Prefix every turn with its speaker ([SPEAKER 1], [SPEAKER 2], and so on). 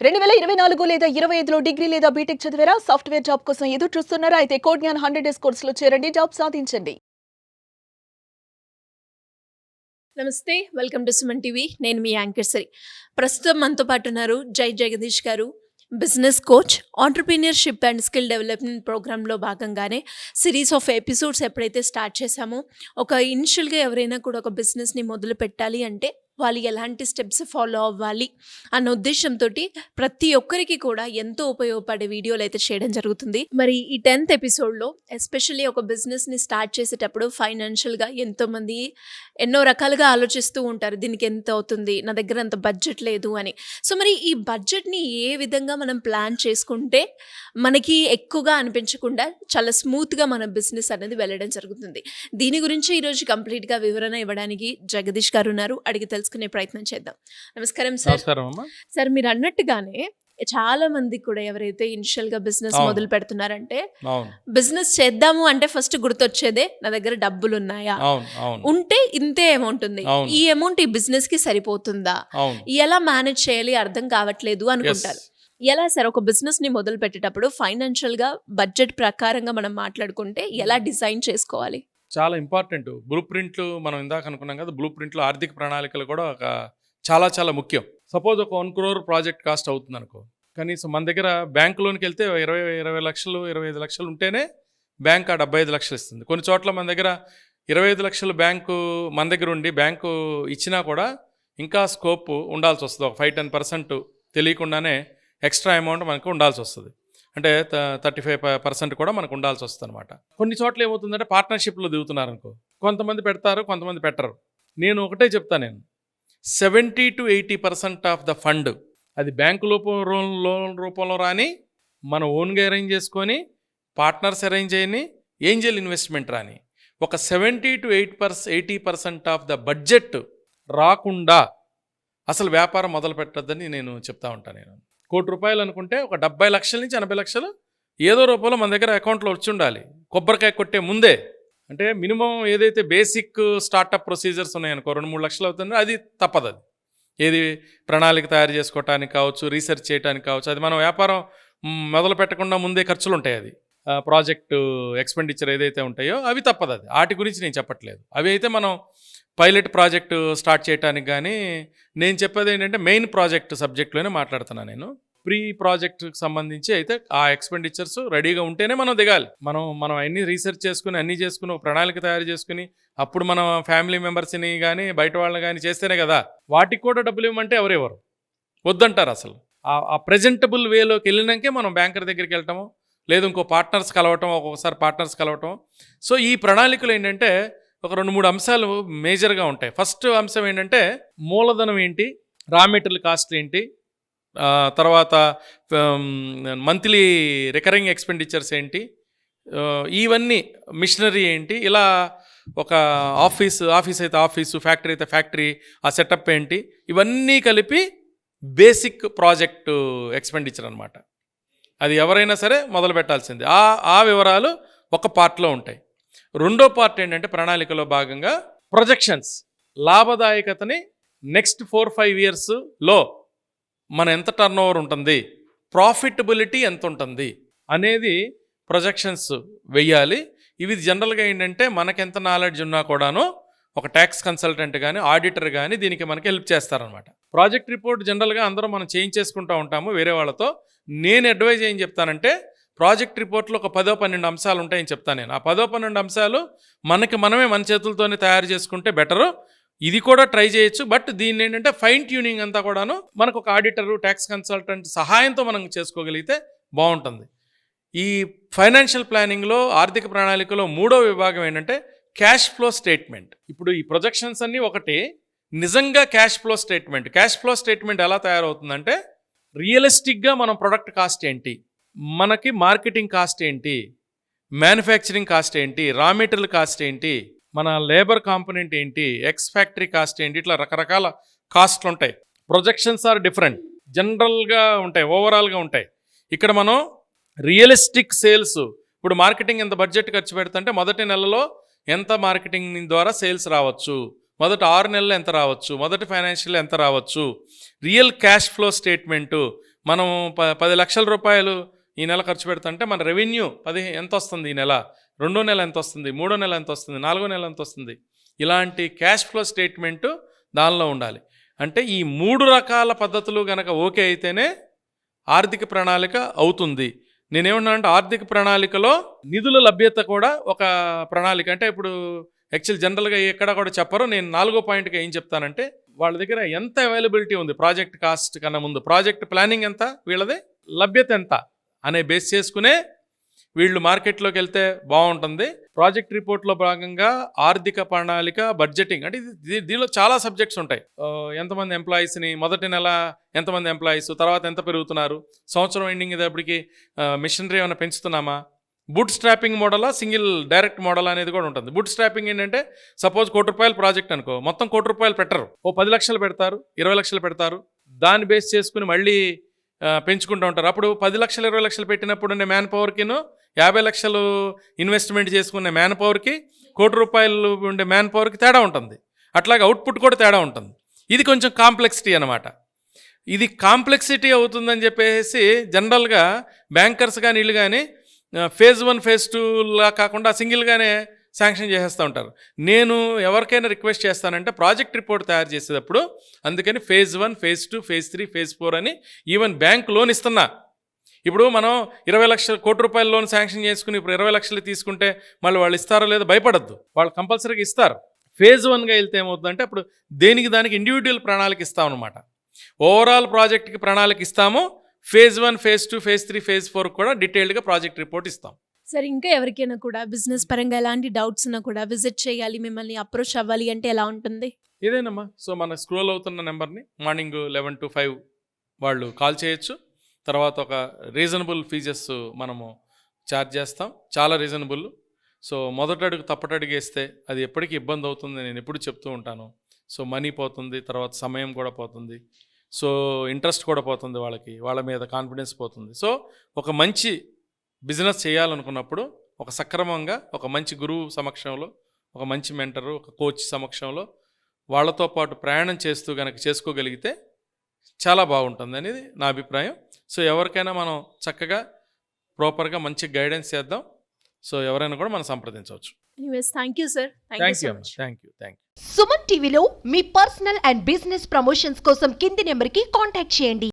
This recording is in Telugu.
[SPEAKER 1] రెండు వేల ఇరవై నాలుగు లేదా ఇరవై ఐదులో డిగ్రీ లేదా బీటెక్ చదివారా? సాఫ్ట్వేర్ జాబ్ కోసం ఎదురు చూస్తున్నారా? అయితే కోడ్ జ్ఞాన్ హండ్రెడ్ డేస్ కోర్సులో చేరండి జాబ్ సాధించండి.
[SPEAKER 2] నమస్తే వెల్కమ్ టు సుమన్ టీవీ. నేను మీ యాంకర్ సరి ప్రస్తుతం మనతో పాటు ఉన్నారు Jai Jagadish garu business coach entrepreneurship and skill development ప్రోగ్రాంలో భాగంగానే సిరీస్ ఆఫ్ ఎపిసోడ్స్ ఎప్పుడైతే స్టార్ట్ చేశామో ఒక ఇనిషియల్గా ఎవరైనా కూడా ఒక బిజినెస్ని మొదలు పెట్టాలి అంటే వాళ్ళు ఎలాంటి స్టెప్స్ ఫాలో అవ్వాలి అన్న ఉద్దేశంతో ప్రతి ఒక్కరికి కూడా ఎంతో ఉపయోగపడే వీడియోలు అయితే చేయడం జరుగుతుంది. మరి ఈ టెన్త్ ఎపిసోడ్లో ఎస్పెషల్లీ ఒక బిజినెస్ని స్టార్ట్ చేసేటప్పుడు ఫైనాన్షియల్గా ఎంతోమంది ఎన్నో రకాలుగా ఆలోచిస్తూ ఉంటారు దీనికి ఎంత అవుతుంది నా దగ్గర అంత బడ్జెట్ లేదు అని. సో మరి ఈ బడ్జెట్ని ఏ విధంగా మనం ప్లాన్ చేసుకుంటే మనకి ఎక్కువగా అనిపించకుండా చాలా స్మూత్గా మన బిజినెస్ అనేది వెళ్ళడం జరుగుతుంది. దీని గురించి ఈరోజు కంప్లీట్గా వివరణ ఇవ్వడానికి జగదీష్ గారు ఉన్నారు. అడిగి తెలుసు తెలుసుకునే ప్రయత్నం చేద్దాం. నమస్కారం సార్. సార్ మీరు అన్నట్టుగానే చాలా మంది కూడా ఎవరైతే ఇనిషియల్గా బిజినెస్. మొదలు పెడుతున్నారంటే బిజినెస్ చేద్దాము అంటే ఫస్ట్ గుర్తొచ్చేదే నా దగ్గర డబ్బులు ఉన్నాయా ఉంటే ఇంతే అమౌంట్ ఉంది. ఈ అమౌంట్ ఈ బిజినెస్కి సరిపోతుందా ఎలా మేనేజ్ చేయాలి? అర్థం కావట్లేదు అనుకుంటారు. ఎలా సార్ ఒక బిజినెస్ని మొదలు పెట్టేటప్పుడు ఫైనాన్షియల్గా బడ్జెట్ ప్రకారంగా మనం మాట్లాడుకుంటే ఎలా డిజైన్ చేసుకోవాలి?
[SPEAKER 3] చాలా ఇంపార్టెంట్. బ్లూ ప్రింట్లు మనం ఇందాక అనుకున్నాం కదా బ్లూ ప్రింట్లో ఆర్థిక ప్రణాళికలు కూడా ఒక చాలా చాలా ముఖ్యం. సపోజ్ ఒక వన్ క్రోర్ ప్రాజెక్ట్ కాస్ట్ అవుతుంది అనుకో కనీసం మన దగ్గర బ్యాంకు లోన్కి వెళ్తే ఇరవై ఇరవై లక్షలు ఇరవై ఐదు లక్షలు ఉంటేనే బ్యాంక్ ఆ డెబ్బై ఐదు లక్షలు ఇస్తుంది. కొన్ని చోట్ల మన దగ్గర ఇరవై ఐదు లక్షలు బ్యాంకు మన దగ్గర ఉండి బ్యాంకు ఇచ్చినా కూడా ఇంకా స్కోప్ ఉండాల్సి వస్తుంది. ఒక ఫైవ్ టెన్ పర్సెంట్ తెలియకుండానే ఎక్స్ట్రా అమౌంట్ మనకు ఉండాల్సి వస్తుంది. అంటే థర్టీ ఫైవ్ పర్సెంట్ కూడా మనకు ఉండాల్సి వస్తుంది అనమాట కొన్ని చోట్ల ఏమవుతుందంటే పార్ట్నర్షిప్లో దిగుతున్నారు అనుకో కొంతమంది పెడతారు కొంతమంది పెట్టరు. నేను ఒకటే చెప్తా నేను. Seventy to eighty percent of the fund అది బ్యాంకు లోపం లోన్ రూపంలో రాని మనం ఓన్గా అరేంజ్ చేసుకొని పార్ట్నర్స్ అరేంజ్ చేయని ఏంజల్ ఇన్వెస్ట్మెంట్ రాని ఒక seventy to eight per eighty percent of the budget రాకుండా అసలు వ్యాపారం మొదలు పెట్టద్దని నేను చెప్తా ఉంటాను నేను. కోటి రూపాయలు అనుకుంటే ఒక డెబ్బై లక్షల నుంచి ఎనభై లక్షలు ఏదో రూపంలో మన దగ్గర అకౌంట్లో వచ్చి ఉండాలి. కొబ్బరికాయ కొట్టే ముందే. అంటే మినిమం ఏదైతే బేసిక్ స్టార్టప్ ప్రొసీజర్స్ ఉన్నాయనుకో రెండు మూడు లక్షలు అవుతుందో అది తప్పదు అది. ఏది ప్రణాళిక తయారు చేసుకోవటానికి కావచ్చు రీసెర్చ్ చేయడానికి కావచ్చు అది మనం వ్యాపారం మొదలు పెట్టకుండా ముందే ఖర్చులు ఉంటాయి అది. ప్రాజెక్టు ఎక్స్పెండిచర్ ఏదైతే ఉంటాయో అవి తప్పదు అది. వాటి గురించి నేను చెప్పట్లేదు. అవి అయితే మనం పైలట్ ప్రాజెక్టు స్టార్ట్ చేయడానికి కానీ నేను చెప్పేది ఏంటంటే మెయిన్ ప్రాజెక్ట్ సబ్జెక్ట్లోనే మాట్లాడుతున్నాను నేను. ప్రీ ప్రాజెక్ట్కి సంబంధించి అయితే ఆ ఎక్స్పెండిచర్స్ రెడీగా ఉంటేనే మనం దిగాలి. మనం మనం అన్ని రీసెర్చ్ చేసుకుని అన్ని చేసుకుని ఒక ప్రణాళిక తయారు చేసుకుని అప్పుడు మనం ఫ్యామిలీ మెంబర్స్ని కానీ బయట వాళ్ళని కానీ చేస్తేనే కదా. వాటికి కూడా డబ్బులు ఇవ్వమంటే ఎవరెవరు వద్దంటారు అసలు. ఆ- ఆ ప్రజెంటబుల్ వేలోకి వెళ్ళినాకే మనం బ్యాంకర్ దగ్గరికి వెళ్ళటము లేదు ఇంకో పార్ట్నర్స్ కలవటం ఒక్కొక్కసారి పార్ట్నర్స్ కలవటం. సో ఈ ప్రణాళికలు ఏంటంటే ఒక రెండు మూడు అంశాలు మేజర్గా ఉంటాయి. ఫస్ట్ అంశం ఏంటంటే మూలధనం ఏంటి రా మెటీరియల్ కాస్ట్ ఏంటి తర్వాత మంత్లీ రికరింగ్ ఎక్స్పెండిచర్స్ ఏంటి ఇవన్నీ మిషనరీ ఏంటి ఇలా ఒక ఆఫీస్ ఆఫీస్ అయితే ఆఫీసు ఫ్యాక్టరీ అయితే ఫ్యాక్టరీ ఆ సెటప్ ఏంటి ఇవన్నీ కలిపి బేసిక్ ప్రాజెక్టు ఎక్స్పెండిచర్ అనమాట అది ఎవరైనా సరే మొదలు పెట్టాల్సింది. ఆ ఆ వివరాలు ఒక పార్ట్లో ఉంటాయి. రెండో పార్ట్ ఏంటంటే ప్రణాళికలో భాగంగా ప్రొజెక్షన్స్. లాభదాయకతని నెక్స్ట్ ఫోర్ ఫైవ్ ఇయర్స్లో మన ఎంత టర్న్ ఓవర్ ఉంటుంది? ప్రాఫిటబిలిటీ ఎంత ఉంటుంది? అనేది ప్రొజెక్షన్స్ వెయ్యాలి. ఇవి జనరల్గా ఏంటంటే మనకెంత నాలెడ్జ్ ఉన్నా కూడాను ఒక ట్యాక్స్ కన్సల్టెంట్ కానీ ఆడిటర్ కానీ దీనికి మనకి హెల్ప్ చేస్తారనమాట ప్రాజెక్ట్ రిపోర్ట్ జనరల్గా అందరూ మనం చేయించేసుకుంటూ ఉంటాము వేరే వాళ్ళతో. నేను అడ్వైజ్ ఏం చెప్తానంటే ప్రాజెక్ట్ రిపోర్ట్లో ఒక పదో పన్నెండు అంశాలు ఉంటాయని చెప్తాను నేను. ఆ పదో పన్నెండు అంశాలు మనకి మనమే మన చేతులతోనే తయారు చేసుకుంటే బెటరు ఇది కూడా ట్రై చేయొచ్చు. బట్ దీన్ని ఏంటంటే ఫైన్ ట్యూనింగ్ అంతా కూడాను మనకు ఒక ఆడిటరు ట్యాక్స్ కన్సల్టెంట్ సహాయంతో మనం చేసుకోగలిగితే బాగుంటుంది. ఈ ఫైనాన్షియల్ ప్లానింగ్లో ఆర్థిక ప్రణాళికలో మూడో విభాగం ఏంటంటే క్యాష్ ఫ్లో స్టేట్మెంట్ ఇప్పుడు ఈ ప్రొజెక్షన్స్ అన్నీ ఒకటి. నిజంగా cash flow statement cash flow statement ఎలా తయారవుతుందంటే రియలిస్టిక్గా మనం ప్రొడక్ట్ కాస్ట్ ఏంటి? మనకి మార్కెటింగ్ కాస్ట్ ఏంటి? మ్యానుఫ్యాక్చరింగ్ కాస్ట్ ఏంటి? రా మెటీరియల్ కాస్ట్ ఏంటి? మన లేబర్ కాంపొనెంట్ ఏంటి? ఎక్స్ ఫ్యాక్టరీ కాస్ట్ ఏంటి? ఇట్లా రకరకాల కాస్ట్లు ఉంటాయి. ప్రొజెక్షన్స్ ఆర్ డిఫరెంట్ జనరల్గా ఉంటాయి ఓవరాల్గా ఉంటాయి. ఇక్కడ మనం రియలిస్టిక్ సేల్స్ ఇప్పుడు మార్కెటింగ్ ఎంత బడ్జెట్ ఖర్చు పెడుతుంటే మొదటి నెలలో ఎంత మార్కెటింగ్ ద్వారా సేల్స్ రావచ్చు? మొదటి ఆరు నెలలు ఎంత రావచ్చు? మొదటి ఫైనాన్షియల్ ఎంత రావచ్చు? Real cash flow statement. మనం ప పది లక్షల రూపాయలు ఈ నెల ఖర్చు పెడుతుంటే మన రెవెన్యూ పది ఎంత వస్తుంది ఈ నెల? రెండో నెల ఎంత వస్తుంది? మూడో నెల ఎంత వస్తుంది? నాలుగో నెల ఎంత వస్తుంది? ఇలాంటి క్యాష్ ఫ్లో స్టేట్మెంటు దానిలో ఉండాలి. అంటే ఈ మూడు రకాల పద్ధతులు గనక ఓకే అయితేనే ఆర్థిక ప్రణాళిక అవుతుంది. నేనేమన్నానంటే ఆర్థిక ప్రణాళికలో నిధుల లభ్యత కూడా ఒక ప్రణాళిక. అంటే ఇప్పుడు యాక్చువల్ జనరల్గా ఎక్కడ కూడా చెప్పరు. నేను నాలుగో పాయింట్గా ఏం చెప్తానంటే వాళ్ళ దగ్గర ఎంత అవైలబిలిటీ ఉంది? ప్రాజెక్ట్ కాస్ట్ కన్నా ముందు. ప్రాజెక్ట్ ప్లానింగ్ ఎంత? వీళ్ళది లభ్యత ఎంత? అనే బేస్ చేసుకునే వీళ్ళు మార్కెట్లోకి వెళ్తే బాగుంటుంది. ప్రాజెక్ట్ రిపోర్ట్లో భాగంగా ఆర్థిక ప్రణాళిక బడ్జెటింగ్ అంటే ఇది- దీనిలో చాలా సబ్జెక్ట్స్ ఉంటాయి. ఎంతమంది ఎంప్లాయీస్ని మొదటి నెల ఎంతమంది ఎంప్లాయీస్ తర్వాత ఎంత పెరుగుతున్నారు సంవత్సరం ఎండింగ్ ఇదేపటికి మిషనరీ ఏమైనా పెంచుతున్నామా? బుట్ స్ట్రాపింగ్ మోడలా సింగిల్ డైరెక్ట్ మోడల్ అనేది కూడా ఉంటుంది. బుట్ స్ట్రాపింగ్ ఏంటంటే సపోజ్ కోటి రూపాయల ప్రాజెక్ట్ అనుకో మొత్తం కోటి రూపాయలు పెట్టరు. ఓ పది లక్షలు పెడతారు ఇరవై లక్షలు పెడతారు. దాన్ని బేస్ చేసుకుని మళ్ళీ పెంచుకుంటూ ఉంటారు. అప్పుడు పది లక్షలు ఇరవై లక్షలు పెట్టినప్పుడు ఉండే మ్యాన్ పవర్కిను యాభై లక్షలు ఇన్వెస్ట్మెంట్ చేసుకునే మ్యాన్ పవర్కి కోటి రూపాయలు ఉండే మ్యాన్ పవర్కి తేడా ఉంటుంది. అట్లాగే అవుట్పుట్ కూడా తేడా ఉంటుంది. ఇది కొంచెం కాంప్లెక్సిటీ అనమాట ఇది కాంప్లెక్సిటీ అవుతుందని చెప్పేసి జనరల్గా బ్యాంకర్స్ కానీ వీళ్ళు కానీ ఫేజ్ వన్ ఫేజ్ టూలా కాకుండా సింగిల్గానే శాంక్షన్ చేసేస్తూ ఉంటారు. నేను ఎవరికైనా రిక్వెస్ట్ చేస్తానంటే ప్రాజెక్ట్ రిపోర్ట్ తయారు చేసేటప్పుడు అందుకని phase one phase two phase three phase four అని ఈవెన్ బ్యాంక్ లోన్ ఇస్తున్నా. ఇప్పుడు మనం ఇరవై లక్షల కోటి రూపాయల లోన్ శాంక్షన్ చేసుకుని ఇప్పుడు ఇరవై లక్షలు తీసుకుంటే మళ్ళీ వాళ్ళు ఇస్తారో లేదో భయపడద్దు. వాళ్ళు కంపల్సరీగా ఇస్తారు. ఫేజ్ వన్గా వెళ్తే ఏమవుతుందంటే అప్పుడు దేనికి దానికి ఇండివిజువల్ ప్రణాళిక ఇస్తాం అనమాట ఓవరాల్ ప్రాజెక్ట్కి ప్రణాళిక ఇస్తాము. Phase one phase two phase three phase four కూడా డీటెయిల్డ్గా ప్రాజెక్ట్ రిపోర్ట్ ఇస్తాం.
[SPEAKER 2] సార్ ఇంకా ఎవరికైనా కూడా బిజినెస్ పరంగా ఎలాంటి డౌట్స్ ఉన్నా కూడా విజిట్ చేయాలి మిమ్మల్ని అప్రోచ్ అవ్వాలి అంటే ఎలా ఉంటుంది?
[SPEAKER 3] ఇదేనమ్మా సో మన స్క్రోల్ అవుతున్న నెంబర్ని మార్నింగ్ లెవెన్ టు ఫైవ్ వాళ్ళు కాల్ చేయొచ్చు. తర్వాత ఒక రీజనబుల్ ఫీజెస్ మనము ఛార్జ్ చేస్తాం. చాలా రీజనబుల్ సో మొదటి అడుగు తప్పటడుగు వేస్తే అది ఎప్పటికీ ఇబ్బంది అవుతుంది. నేను ఎప్పుడు చెప్తూ ఉంటాను. సో మనీ పోతుంది తర్వాత సమయం కూడా పోతుంది. సో ఇంట్రెస్ట్ కూడా పోతుంది వాళ్ళకి. వాళ్ళ మీద కాన్ఫిడెన్స్ పోతుంది. సో ఒక మంచి బిజినెస్ చేయాలనుకున్నప్పుడు ఒక సక్రమంగా ఒక మంచి గురువు సమక్షంలో ఒక మంచి మెంటరు ఒక కోచ్ సమక్షంలో వాళ్ళతో పాటు ప్రయాణం చేస్తూ కనుక చేసుకోగలిగితే చాలా బాగుంటుంది అనేది నా అభిప్రాయం. సో ఎవరికైనా మనం చక్కగా ప్రాపర్గా మంచి గైడెన్స్ చేద్దాం. సో ఎవరైనా కూడా మనం సంప్రదించవచ్చు.
[SPEAKER 2] Thank you sir. You
[SPEAKER 3] thank you thank you.
[SPEAKER 4] Suman టీవీలో మీ పర్సనల్ అండ్ బిజినెస్ ప్రమోషన్స్ కోసం కింది నెంబర్కి కాంటాక్ట్ చేయండి.